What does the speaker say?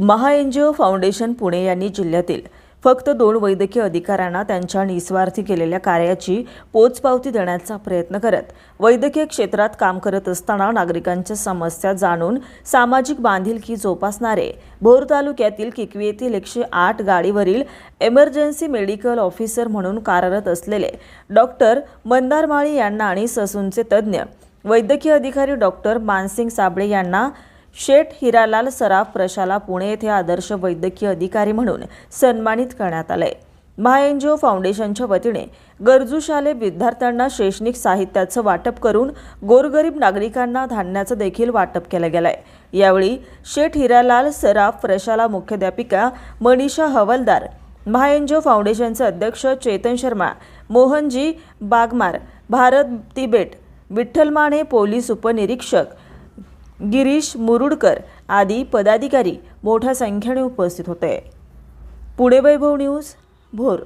Maha N G O foundation Pune यांनी जिल्ह्यातील फक्त दोन वैद्यकीय अधिकाऱ्यांना त्यांच्या निस्वार्थी केलेल्या कार्याची पोचपावती देण्याचा प्रयत्न करत वैद्यकीय क्षेत्रात काम करत असताना नागरिकांच्या समस्या जाणून सामाजिक बांधिलकी जोपासणारे भोर तालुक्यातील किकवी येथील एकशे आठ गाडीवरील एमर्जन्सी मेडिकल ऑफिसर म्हणून कार्यरत असलेले डॉक्टर मंदार माळी यांना आणि ससूनचे तज्ज्ञ वैद्यकीय अधिकारी डॉक्टर मानसिंग साबळे यांना शेठ हिरालाल सराफ प्रशाला पुणे येथे आदर्श वैद्यकीय अधिकारी म्हणून सन्मानित करण्यात आलंय. महाएनजीओ फाउंडेशनच्या वतीने गरजू शालेय विद्यार्थ्यांना शैक्षणिक साहित्याचं वाटप करून गोरगरीब नागरिकांना धान्याचं देखील वाटप केलं गेलंय. यावेळी शेठ हिरालाल सराफ प्रशाला मुख्याध्यापिका मनीषा हवलदार महाएनजीओ फाउंडेशनचे अध्यक्ष चेतन शर्मा मोहनजी बागमार भारत तिबेट विठ्ठल माने पोलीस उपनिरीक्षक गिरीश मुरुडकर आदी पदाधिकारी मोठ्या संख्येने उपस्थित होते. पुणे वैभव न्यूज भोर.